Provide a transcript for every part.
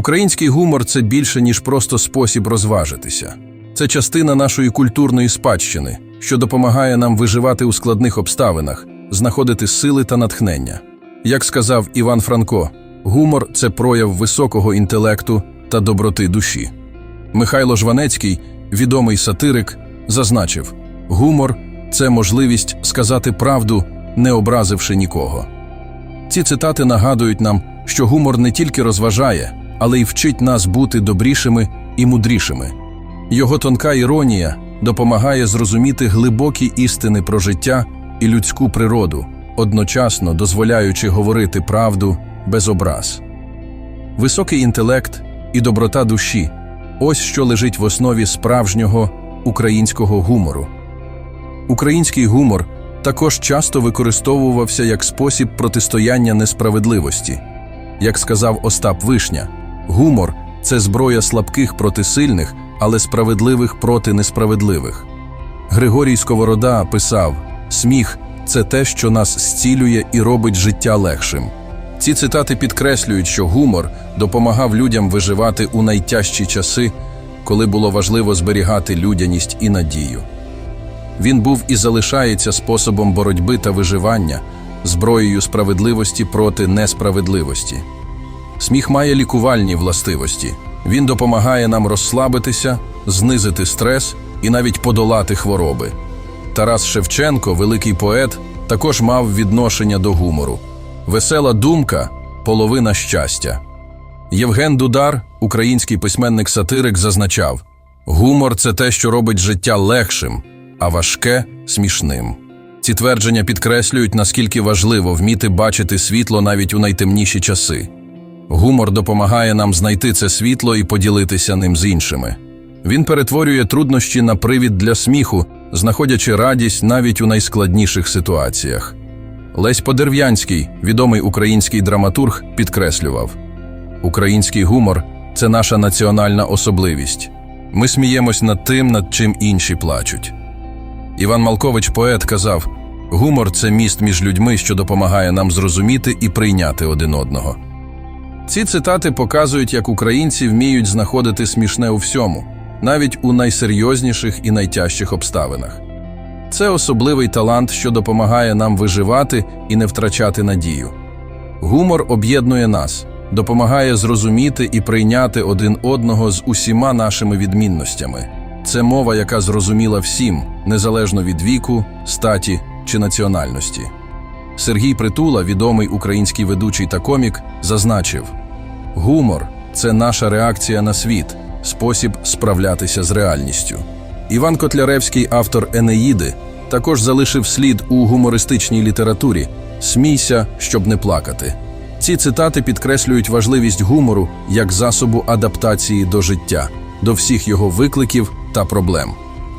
Український гумор це більше, ніж просто спосіб розважитися. Це частина нашої культурної спадщини, що допомагає нам виживати у складних обставинах, знаходити сили та натхнення. Як сказав Іван Франко, гумор це прояв високого інтелекту та доброти душі. Михайло Жванецький, відомий сатирик, зазначив: гумор це можливість сказати правду, не образивши нікого. Ці цитати нагадують нам, що гумор не тільки розважає, але й вчить нас бути добрішими і мудрішими. Його тонка іронія допомагає зрозуміти глибокі істини про життя і людську природу, одночасно дозволяючи говорити правду без образ. Високий інтелект і доброта душі ось що лежить в основі справжнього українського гумору. Український гумор також часто використовувався як спосіб протистояння несправедливості. Як сказав Остап Вишня, гумор це зброя слабких проти сильних, але справедливих проти несправедливих. Григорій Сковорода писав: сміх це те, що нас зцілює і робить життя легшим. Ці цитати підкреслюють, що гумор допомагав людям виживати у найтяжчі часи, коли було важливо зберігати людяність і надію. Він був і залишається способом боротьби та виживання, зброєю справедливості проти несправедливості. Сміх має лікувальні властивості. Він допомагає нам розслабитися, знизити стрес і навіть подолати хвороби. Тарас Шевченко, великий поет, також мав відношення до гумору. Весела думка половина щастя. Євген Дудар, український письменник-сатирик, зазначав: гумор це те, що робить життя легшим, а важке смішним. Ці твердження підкреслюють, наскільки важливо вміти бачити світло навіть у найтемніші часи. Гумор допомагає нам знайти це світло і поділитися ним з іншими. Він перетворює труднощі на привід для сміху, знаходячи радість навіть у найскладніших ситуаціях. Лесь Подерв'янський, відомий український драматург, підкреслював: Український гумор це наша національна особливість. Ми сміємось над тим, над чим інші плачуть. Іван Малкович, поет, казав: гумор це міст між людьми, що допомагає нам зрозуміти і прийняти один одного. Ці цитати показують, як українці вміють знаходити смішне у всьому, навіть у найсерйозніших і найтяжчих обставинах. Це особливий талант, що допомагає нам виживати і не втрачати надію. Гумор об'єднує нас, допомагає зрозуміти і прийняти один одного з усіма нашими відмінностями. Це мова, яка зрозуміла всім, незалежно від віку, статі чи національності. Сергій Притула, відомий український ведучий та комік, зазначив: гумор це наша реакція на світ, спосіб справлятися з реальністю. Іван Котляревський, автор Енеїди, також залишив слід у гумористичній літературі Смійся, щоб не плакати. Ці цитати підкреслюють важливість гумору як засобу адаптації до життя, до всіх його викликів та проблем.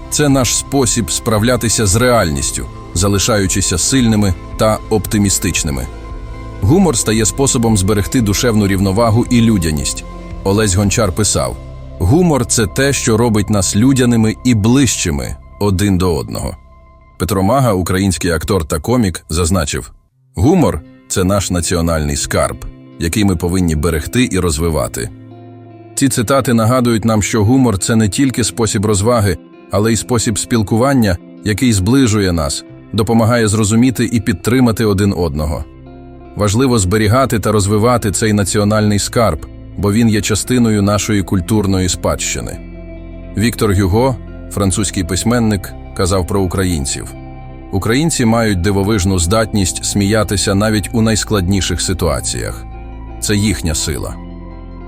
Це наш спосіб справлятися з реальністю, залишаючися сильними та оптимістичними. Гумор стає способом зберегти душевну рівновагу і людяність. Олесь Гончар писав: гумор це те, що робить нас людяними і ближчими один до одного. Петро Мага, український актор та комік, зазначив: гумор це наш національний скарб, який ми повинні берегти і розвивати. Ці цитати нагадують нам, що гумор це не тільки спосіб розваги, але й спосіб спілкування, який зближує нас, допомагає зрозуміти і підтримати один одного. Важливо зберігати та розвивати цей національний скарб, бо він є частиною нашої культурної спадщини. Віктор Гюго, французький письменник, казав про українців: Українці мають дивовижну здатність сміятися навіть у найскладніших ситуаціях. Це їхня сила.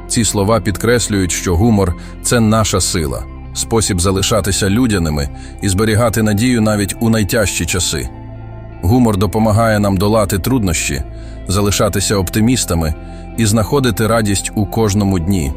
Ці слова підкреслюють, що гумор це наша сила, спосіб залишатися людяними і зберігати надію навіть у найтяжчі часи. Гумор допомагає нам долати труднощі, залишатися оптимістами і знаходити радість у кожному дні,